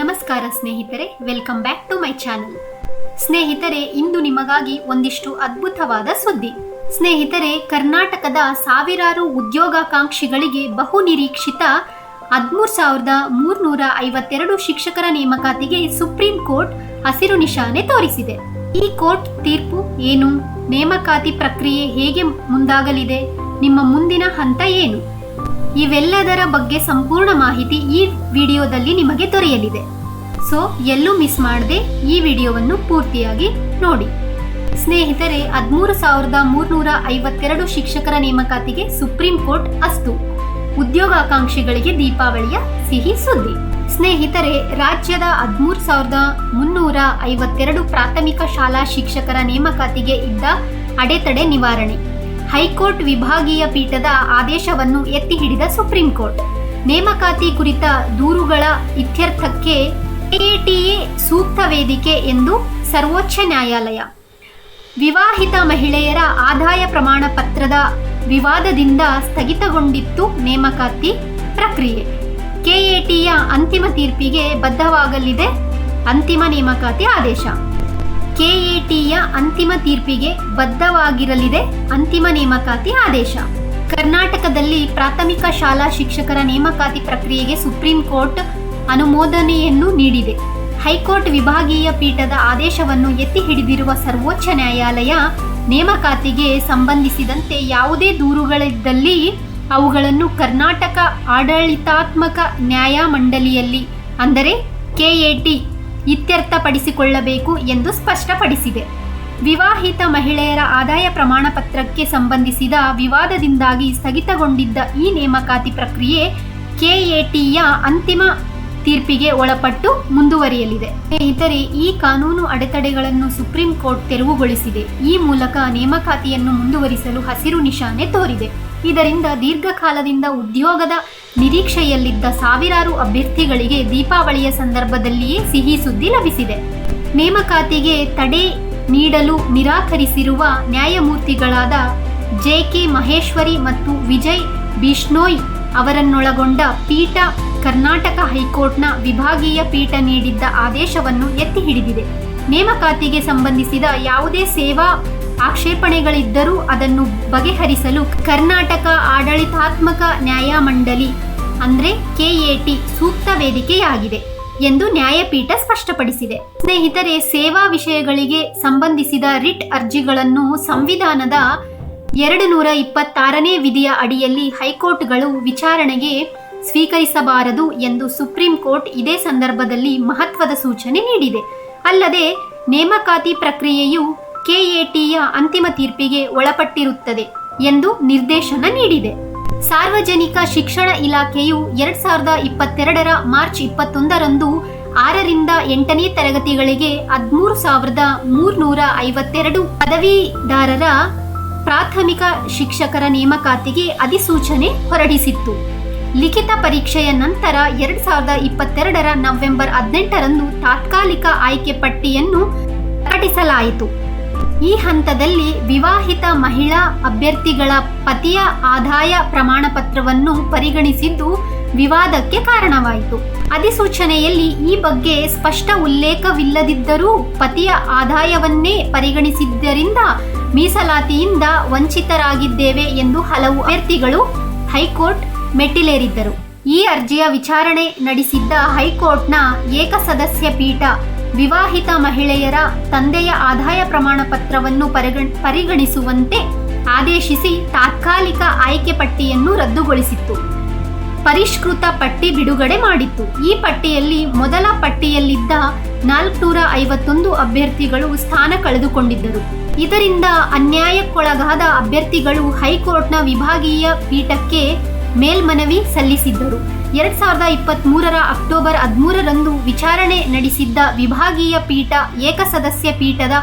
ನಮಸ್ಕಾರ ಸ್ನೇಹಿತರೆ welcome back to my channel ಸ್ನೇಹಿತರೆ, ಇಂದು ನಿಮಗಾಗಿ ಒಂದಿಷ್ಟು ಅದ್ಭುತವಾದ ಸುದ್ದಿ. ಸ್ನೇಹಿತರೆ, ಕರ್ನಾಟಕದ ಸಾವಿರಾರು ಉದ್ಯೋಗಾಕಾಂಕ್ಷಿಗಳಿಗೆ ಬಹು ನಿರೀಕ್ಷಿತ ಹದಿಮೂರು ಸಾವಿರದ ಮೂರ್ನೂರ ಐವತ್ತೆರಡು ಶಿಕ್ಷಕರ ನೇಮಕಾತಿಗೆ ಸುಪ್ರೀಂ ಕೋರ್ಟ್ ಹಸಿರು ನಿಶಾನೆ ತೋರಿಸಿದೆ. ಈ ಕೋರ್ಟ್ ತೀರ್ಪು ಏನು? ನೇಮಕಾತಿ ಪ್ರಕ್ರಿಯೆ ಹೇಗೆ ಮುಂದಾಗಲಿದೆ? ನಿಮ್ಮ ಮುಂದಿನ ಹಂತ ಏನು? ಇವೆಲ್ಲದರ ಬಗ್ಗೆ ಸಂಪೂರ್ಣ ಮಾಹಿತಿ ಈ ವಿಡಿಯೋದಲ್ಲಿ ನಿಮಗೆ ದೊರೆಯಲಿದೆ. ಸೊ ಎಲ್ಲೂ ಮಿಸ್ ಮಾಡದೆ ಈ ವಿಡಿಯೋವನ್ನು ಪೂರ್ತಿಯಾಗಿ ನೋಡಿ. ಸ್ನೇಹಿತರೆ, ಹದಿಮೂರು ಸಾವಿರದ ಮೂರ್ನೂರ ಐವತ್ತೆರಡು ಶಿಕ್ಷಕರ ನೇಮಕಾತಿಗೆ ಸುಪ್ರೀಂ ಕೋರ್ಟ್ ಅಸ್ತು. ಉದ್ಯೋಗಾಕಾಂಕ್ಷಿಗಳಿಗೆ ದೀಪಾವಳಿಯ ಸಿಹಿ ಸುದ್ದಿ. ಸ್ನೇಹಿತರೆ, ರಾಜ್ಯದ ಹದಿಮೂರು ಸಾವಿರದ ಮುನ್ನೂರ ಐವತ್ತೆರಡು ಪ್ರಾಥಮಿಕ ಶಾಲಾ ಶಿಕ್ಷಕರ ನೇಮಕಾತಿಗೆ ಇದ್ದ ಅಡೆತಡೆ ನಿವಾರಣೆ. ಹೈಕೋರ್ಟ್ ವಿಭಾಗೀಯ ಪೀಠದ ಆದೇಶವನ್ನು ಎತ್ತಿ ಹಿಡಿದ ಸುಪ್ರೀಂ ಕೋರ್ಟ್ ನೇಮಕಾತಿ ಕುರಿತ ದೂರುಗಳ ಇತ್ಯರ್ಥಕ್ಕೆ ಎಟಿಎ ಸೂಕ್ತ ವೇದಿಕೆ ಎಂದು ಸರ್ವೋಚ್ಚ ನ್ಯಾಯಾಲಯ. ವಿವಾಹಿತ ಮಹಿಳೆಯರ ಆದಾಯ ಪ್ರಮಾಣ ಪತ್ರದ ವಿವಾದದಿಂದ ಸ್ಥಗಿತಗೊಂಡಿತ್ತು ನೇಮಕಾತಿ ಪ್ರಕ್ರಿಯೆ. ಕೆಎಟಿಯ ಅಂತಿಮ ತೀರ್ಪಿಗೆ ಬದ್ಧವಾಗಲಿದೆ ಅಂತಿಮ ನೇಮಕಾತಿ ಆದೇಶ. ಕೆಎಟಿಯ ಅಂತಿಮ ತೀರ್ಪಿಗೆ ಬದ್ಧವಾಗಿರಲಿದೆ ಅಂತಿಮ ನೇಮಕಾತಿ ಆದೇಶ. ಕರ್ನಾಟಕದಲ್ಲಿ ಪ್ರಾಥಮಿಕ ಶಾಲಾ ಶಿಕ್ಷಕರ ನೇಮಕಾತಿ ಪ್ರಕ್ರಿಯೆಗೆ ಸುಪ್ರೀಂ ಕೋರ್ಟ್ ಅನುಮೋದನೆಯನ್ನು ನೀಡಿದೆ. ಹೈಕೋರ್ಟ್ ವಿಭಾಗೀಯ ಪೀಠದ ಆದೇಶವನ್ನು ಎತ್ತಿ ಹಿಡಿದಿರುವ ಸರ್ವೋಚ್ಚ ನ್ಯಾಯಾಲಯ ನೇಮಕಾತಿಗೆ ಸಂಬಂಧಿಸಿದಂತೆ ಯಾವುದೇ ದೂರುಗಳಿದ್ದಲ್ಲಿ ಅವುಗಳನ್ನು ಕರ್ನಾಟಕ ಆಡಳಿತಾತ್ಮಕ ನ್ಯಾಯಮಂಡಳಿಯಲ್ಲಿ ಅಂದರೆ ಕೆಎಟಿ ಇತ್ಯರ್ಥಪಡಿಸಿಕೊಳ್ಳಬೇಕು ಎಂದು ಸ್ಪಷ್ಟಪಡಿಸಿದೆ. ವಿವಾಹಿತ ಮಹಿಳೆಯರ ಆದಾಯ ಪ್ರಮಾಣ ಪತ್ರಕ್ಕೆ ಸಂಬಂಧಿಸಿದ ವಿವಾದದಿಂದಾಗಿ ಸ್ಥಗಿತಗೊಂಡಿದ್ದ ಈ ನೇಮಕಾತಿ ಪ್ರಕ್ರಿಯೆ ಕೆಎಟಿಯ ಅಂತಿಮ ತೀರ್ಪಿಗೆ ಒಳಪಟ್ಟು ಮುಂದುವರಿಯಲಿದೆ. ಸ್ನೇಹಿತರೆ, ಈ ಕಾನೂನು ಅಡೆತಡೆಗಳನ್ನು ಸುಪ್ರೀಂ ಕೋರ್ಟ್ ತೆರವುಗೊಳಿಸಿದೆ. ಈ ಮೂಲಕ ನೇಮಕಾತಿಯನ್ನು ಮುಂದುವರಿಸಲು ಹಸಿರು ನಿಶಾನೆ ತೋರಿದೆ. ಇದರಿಂದ ದೀರ್ಘಕಾಲದಿಂದ ಉದ್ಯೋಗದ ನಿರೀಕ್ಷೆಯಲ್ಲಿದ್ದ ಸಾವಿರಾರು ಅಭ್ಯರ್ಥಿಗಳಿಗೆ ದೀಪಾವಳಿಯ ಸಂದರ್ಭದಲ್ಲಿಯೇ ಸಿಹಿ ಸುದ್ದಿ ಲಭಿಸಿದೆ. ನೇಮಕಾತಿಗೆ ತಡೆ ನೀಡಲು ನಿರಾಕರಿಸಿರುವ ನ್ಯಾಯಮೂರ್ತಿಗಳಾದ ಜೆ ಕೆ ಮಹೇಶ್ವರಿ ಮತ್ತು ವಿಜಯ್ ಬಿಷ್ಣೋಯ್ ಅವರನ್ನೊಳಗೊಂಡ ಪೀಠ ಕರ್ನಾಟಕ ಹೈಕೋರ್ಟ್ನ ವಿಭಾಗೀಯ ಪೀಠ ನೀಡಿದ್ದ ಆದೇಶವನ್ನು ಎತ್ತಿ ಹಿಡಿದಿದೆ. ನೇಮಕಾತಿಗೆ ಸಂಬಂಧಿಸಿದ ಯಾವುದೇ ಸೇವಾ ಆಕ್ಷೇಪಣೆಗಳಿದ್ದರೂ ಅದನ್ನು ಬಗೆಹರಿಸಲು ಕರ್ನಾಟಕ ಆಡಳಿತಾತ್ಮಕ ನ್ಯಾಯಮಂಡಳಿ ಅಂದ್ರೆ ಕೆಎಟಿ ಸೂಕ್ತ ವೇದಿಕೆಯಾಗಿದೆ ಎಂದು ನ್ಯಾಯಪೀಠ ಸ್ಪಷ್ಟಪಡಿಸಿದೆ. ಸ್ನೇಹಿತರೆ, ಸೇವಾ ವಿಷಯಗಳಿಗೆ ಸಂಬಂಧಿಸಿದ ರಿಟ್ ಅರ್ಜಿಗಳನ್ನು ಸಂವಿಧಾನದ ಎರಡು ನೂರ ಇಪ್ಪತ್ತಾರನೇ ವಿಧಿಯ ಅಡಿಯಲ್ಲಿ ಹೈಕೋರ್ಟ್ಗಳು ವಿಚಾರಣೆಗೆ ಸ್ವೀಕರಿಸಬಾರದು ಎಂದು ಸುಪ್ರೀಂ ಕೋರ್ಟ್ ಇದೇ ಸಂದರ್ಭದಲ್ಲಿ ಮಹತ್ವದ ಸೂಚನೆ ನೀಡಿದೆ. ಅಲ್ಲದೆ, ನೇಮಕಾತಿ ಪ್ರಕ್ರಿಯೆಯು ಕೆಎಟಿಯ ಅಂತಿಮ ತೀರ್ಪಿಗೆ ಒಳಪಟ್ಟಿರುತ್ತದೆ ಎಂದು ನಿರ್ದೇಶನ ನೀಡಿದೆ. ಸಾರ್ವಜನಿಕ ಶಿಕ್ಷಣ ಇಲಾಖೆಯು ಎರಡ್ ಸಾವಿರದ ಇಪ್ಪತ್ತೆರಡರ ಮಾರ್ಚ್ ಇಪ್ಪತ್ತೊಂದರಂದು ಆರರಿಂದ ಎಂಟನೇ ತರಗತಿಗಳಿಗೆ ಹದಿಮೂರು ಸಾವಿರದ ಮೂರ್ನೂರ ಐವತ್ತೆರಡು ಪದವೀಧರರ ಪ್ರಾಥಮಿಕ ಶಿಕ್ಷಕರ ನೇಮಕಾತಿಗೆ ಅಧಿಸೂಚನೆ ಹೊರಡಿಸಿತ್ತು. ಲಿಖಿತ ಪರೀಕ್ಷೆಯ ನಂತರ ಎರಡ್ ಸಾವಿರದ ಇಪ್ಪತ್ತೆರಡರ ನವೆಂಬರ್ ಹದಿನೆಂಟರಂದು ತಾತ್ಕಾಲಿಕ ಆಯ್ಕೆ ಪಟ್ಟಿಯನ್ನು ಪ್ರಕಟಿಸಲಾಯಿತು. ಈ ಹಂತದಲ್ಲಿ ವಿವಾಹಿತ ಮಹಿಳಾ ಅಭ್ಯರ್ಥಿಗಳ ಪತಿಯ ಆದಾಯ ಪ್ರಮಾಣ ಪತ್ರವನ್ನು ಪರಿಗಣಿಸಿದ್ದು ವಿವಾದಕ್ಕೆ ಕಾರಣವಾಯಿತು. ಅಧಿಸೂಚನೆಯಲ್ಲಿ ಈ ಬಗ್ಗೆ ಸ್ಪಷ್ಟ ಉಲ್ಲೇಖವಿಲ್ಲದಿದ್ದರೂ ಪತಿಯ ಆದಾಯವನ್ನೇ ಪರಿಗಣಿಸಿದ್ದರಿಂದ ಮೀಸಲಾತಿಯಿಂದ ವಂಚಿತರಾಗಿದ್ದೇವೆ ಎಂದು ಹಲವು ಅಭ್ಯರ್ಥಿಗಳು ಹೈಕೋರ್ಟ್ ಮೆಟ್ಟಿಲೇರಿದ್ದರು. ಈ ಅರ್ಜಿಯ ವಿಚಾರಣೆ ನಡೆಸಿದ್ದ ಹೈಕೋರ್ಟ್ನ ಏಕಸದಸ್ಯ ಪೀಠ ವಿವಾಹಿತ ಮಹಿಳೆಯರ ತಂದೆಯ ಆದಾಯ ಪ್ರಮಾಣ ಪತ್ರವನ್ನು ಪರಿಗಣ ಪರಿಗಣಿಸುವಂತೆ ಆದೇಶಿಸಿ ತಾತ್ಕಾಲಿಕ ಆಯ್ಕೆ ಪಟ್ಟಿಯನ್ನು ರದ್ದುಗೊಳಿಸಿತ್ತು. ಪರಿಷ್ಕೃತ ಪಟ್ಟಿ ಬಿಡುಗಡೆ ಮಾಡಿತ್ತು. ಈ ಪಟ್ಟಿಯಲ್ಲಿ ಮೊದಲ ಪಟ್ಟಿಯಲ್ಲಿದ್ದ ನಾಲ್ಕುನೂರ ಐವತ್ತೊಂದು ಅಭ್ಯರ್ಥಿಗಳು ಸ್ಥಾನ ಕಳೆದುಕೊಂಡಿದ್ದರು. ಇದರಿಂದ ಅನ್ಯಾಯಕ್ಕೊಳಗಾದ ಅಭ್ಯರ್ಥಿಗಳು ಹೈಕೋರ್ಟ್ನ ವಿಭಾಗೀಯ ಪೀಠಕ್ಕೆ ಮೇಲ್ಮನವಿ ಸಲ್ಲಿಸಿದ್ದರು. ಎರಡ್ ಸಾವಿರದ ಇಪ್ಪತ್ತ್ ಮೂರರ ಅಕ್ಟೋಬರ್ ಹದಿಮೂರರಂದು ವಿಚಾರಣೆ ನಡೆಸಿದ್ದ ವಿಭಾಗೀಯ ಪೀಠ ಏಕಸದಸ್ಯ ಪೀಠದ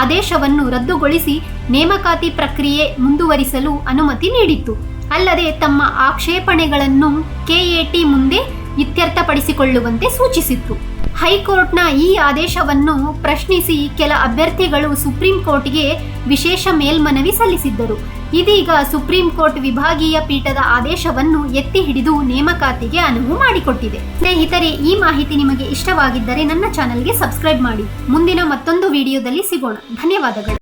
ಆದೇಶವನ್ನು ರದ್ದುಗೊಳಿಸಿ ನೇಮಕಾತಿ ಪ್ರಕ್ರಿಯೆ ಮುಂದುವರಿಸಲು ಅನುಮತಿ ನೀಡಿತ್ತು. ಅಲ್ಲದೆ ತಮ್ಮ ಆಕ್ಷೇಪಣೆಗಳನ್ನು ಕೆಎಟಿ ಮುಂದೆ ಇತ್ಯರ್ಥಪಡಿಸಿಕೊಳ್ಳುವಂತೆ ಸೂಚಿಸಿತ್ತು. ಹೈಕೋರ್ಟ್ನ ಈ ಆದೇಶವನ್ನು ಪ್ರಶ್ನಿಸಿ ಕೆಲ ಅಭ್ಯರ್ಥಿಗಳು ಸುಪ್ರೀಂ ಕೋರ್ಟ್ಗೆ ವಿಶೇಷ ಮೇಲ್ಮನವಿ ಸಲ್ಲಿಸಿದ್ದರು. ಇದೀಗ ಸುಪ್ರೀಂ ಕೋರ್ಟ್ ವಿಭಾಗೀಯ ಪೀಠದ ಆದೇಶವನ್ನು ಎತ್ತಿ ಹಿಡಿದು ನೇಮಕಾತಿಗೆ ಅನುವು ಮಾಡಿಕೊಟ್ಟಿದೆ. ಸ್ನೇಹಿತರೆ, ಈ ಮಾಹಿತಿ ನಿಮಗೆ ಇಷ್ಟವಾಗಿದ್ದರೆ ನನ್ನ ಚಾನೆಲ್ಗೆ ಸಬ್ಸ್ಕ್ರೈಬ್ ಮಾಡಿ. ಮುಂದಿನ ಮತ್ತೊಂದು ವಿಡಿಯೋದಲ್ಲಿ ಸಿಗೋಣ. ಧನ್ಯವಾದಗಳು.